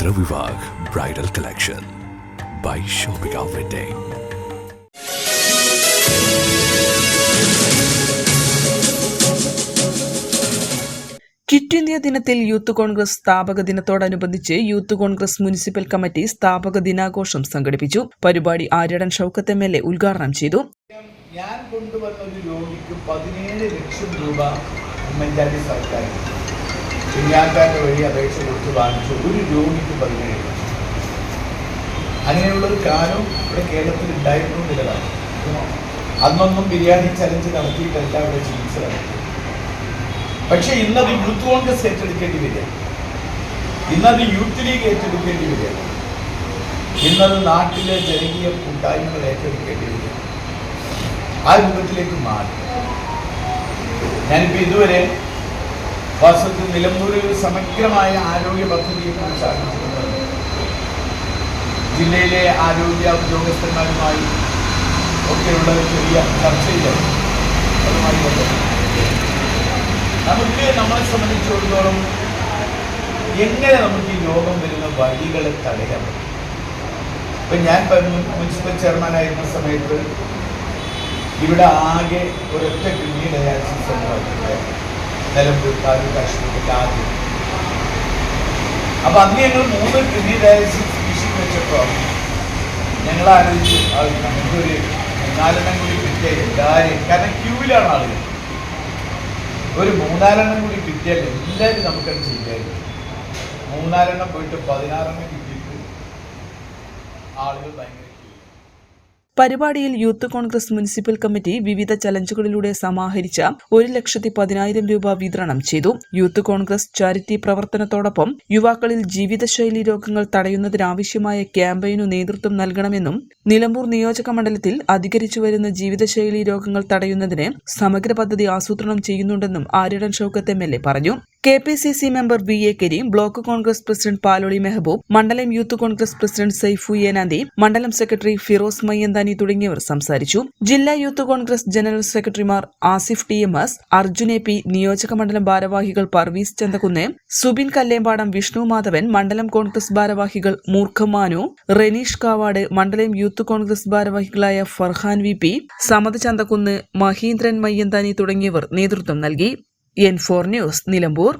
bridal collection by shopping outlet quit India ദിനത്തിൽ youth Congress സ്ഥാപക ദിനത്തോടനുബന്ധിച്ച് യൂത്ത് കോൺഗ്രസ് മുനിസിപ്പൽ കമ്മിറ്റി സ്ഥാപക ദിനാഘോഷം സംഘടിപ്പിച്ചു. പരിപാടി ആര്യടൻ ഷൌക്കത്തെ എം എൽ എ ഉദ്ഘാടനം ചെയ്തു. ഞാൻ കൊണ്ടുവന്ന ഒരു രോഗിക്ക് പതിനേഴ് ലക്ഷം രൂപ ഉമ്മൻചാണ്ടി സർക്കാർ കുഞ്ഞാക്കാന്റെ വഴി അപേക്ഷ കൊടുത്ത് വാങ്ങിച്ചു. ഒരു രോഗിക്ക് പതിനേഴ് അങ്ങനെയുള്ളൊരു കാലം ഇവിടെ കേരളത്തിൽ ഉണ്ടായിരുന്നു നിലവാണ് അന്നൊന്നും ബിരിയാണി ചലഞ്ച് നടത്തിയിട്ടല്ല ഇവിടെ ചികിത്സ നടത്തി. പക്ഷേ ഇന്നത് യൂത്ത് കോൺഗ്രസ് ഏറ്റെടുക്കേണ്ടി വരിക. ഇന്നത് യൂത്ത് ലീഗ് ഏറ്റെടുക്കേണ്ടി വരിക. ഇന്നത് നാട്ടിലെ ജനകീയ കൂട്ടായ്മകൾ ഏറ്റെടുക്കേണ്ടി വരിക. ആ രൂപത്തിലേക്ക് മാറി. ഞാനിപ്പോൾ ഇതുവരെ വാസ്തവത്തിൽ നിലമ്പൂരിൽ ഒരു സമഗ്രമായ ആരോഗ്യ പദ്ധതിയെ ആലോചിക്കുന്നത്. ജില്ലയിലെ ആരോഗ്യ ഉദ്യോഗസ്ഥന്മാരുമായി ഒക്കെയുള്ള ചെറിയ ചർച്ചയിലായിരുന്നു അതുമായി നമുക്ക് നമ്മളെ സംബന്ധിച്ചിടത്തോളം എങ്ങനെ നമുക്ക് ഈ രോഗം വരുന്ന വഴികളെ തടയാം ഇപ്പൊ ഞാൻ മുനിസിപ്പൽ ചെയർമാനായിരുന്ന സമയത്ത് ഇവിടെ ആകെ ഒരൊറ്റ kidney dialysis centre Nilambur taluk ആശുപത്രിയിൽ അപ്പം അന്ന് ഞങ്ങൾ മൂന്ന് വെച്ചപ്പോൾ ഞങ്ങൾ ആലോചിച്ചു നമുക്കൊരു നാലെണ്ണം കൂടി കിട്ടിയ എല്ലാവരെയും കാരണം ക്യൂവിലാണ് ആളുകൾ ഒരു മൂന്നാലെണ്ണം കൂടി കിട്ടിയാൽ എല്ലാവരും നമുക്കത് ചെയ്യായിരുന്നു മൂന്നാലെണ്ണം പോയിട്ട് പതിനാറെണ്ണം കിട്ടിയിട്ട് ആളുകൾ ഭയങ്കര. പരിപാടിയിൽ യൂത്ത് കോൺഗ്രസ് മുനിസിപ്പൽ കമ്മിറ്റി വിവിധ ചലഞ്ചുകളിലൂടെ സമാഹരിച്ച ഒരു ലക്ഷത്തി പതിനായിരം രൂപ വിതരണം ചെയ്തു. യൂത്ത് കോൺഗ്രസ് ചാരിറ്റി പ്രവർത്തനത്തോടൊപ്പം യുവാക്കളിൽ ജീവിതശൈലി രോഗങ്ങൾ തടയുന്നതിനാവശ്യമായ ക്യാമ്പയിനു നേതൃത്വം നൽകണമെന്നും നിലമ്പൂർ നിയോജക മണ്ഡലത്തിൽ അധികരിച്ചു വരുന്ന ജീവിതശൈലി രോഗങ്ങൾ തടയുന്നതിന് സമഗ്ര പദ്ധതി ആസൂത്രണം ചെയ്യുന്നുണ്ടെന്നും Aryadan Shoukath M L A പറഞ്ഞു. K P C C member V A Kareem block congress president Paloli Mehboob മണ്ഡലം youth congress president Saifu Enanthi മണ്ഡലം സെക്രട്ടറി ഫിറോസ് മയ്യന്താനി തുടങ്ങിയവർ സംസാരിച്ചു. ജില്ലാ യൂത്ത് കോൺഗ്രസ് ജനറൽ സെക്രട്ടറിമാർ Asif T M S Arjun A P നിയോജക മണ്ഡലം ഭാരവാഹികൾ പർവീസ് ചന്ദകുന്ന് സുബിൻ കല്ലേമ്പാടം വിഷ്ണു മാധവൻ മണ്ഡലം കോൺഗ്രസ് ഭാരവാഹികൾ മൂർഖമാനു റെനീഷ് കാവാട് മണ്ഡലം യൂത്ത് കോൺഗ്രസ് ഭാരവാഹികളായ ഫർഹാൻ വി പി സമത് ചന്തക്കുന്ന് മഹീന്ദ്രൻ മയ്യന്താനി തുടങ്ങിയവർ നേതൃത്വം നൽകി. എൻ ഫോർ ന്യൂസ് നിലമ്പൂർ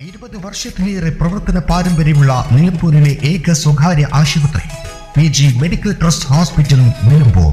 ഇരുപത് വർഷത്തിലേറെ പ്രവർത്തന പാരമ്പര്യമുള്ള നിലമ്പൂരിലെ ഏക സ്വകാര്യ ആശുപത്രി P G medical trust hospital Nilambur.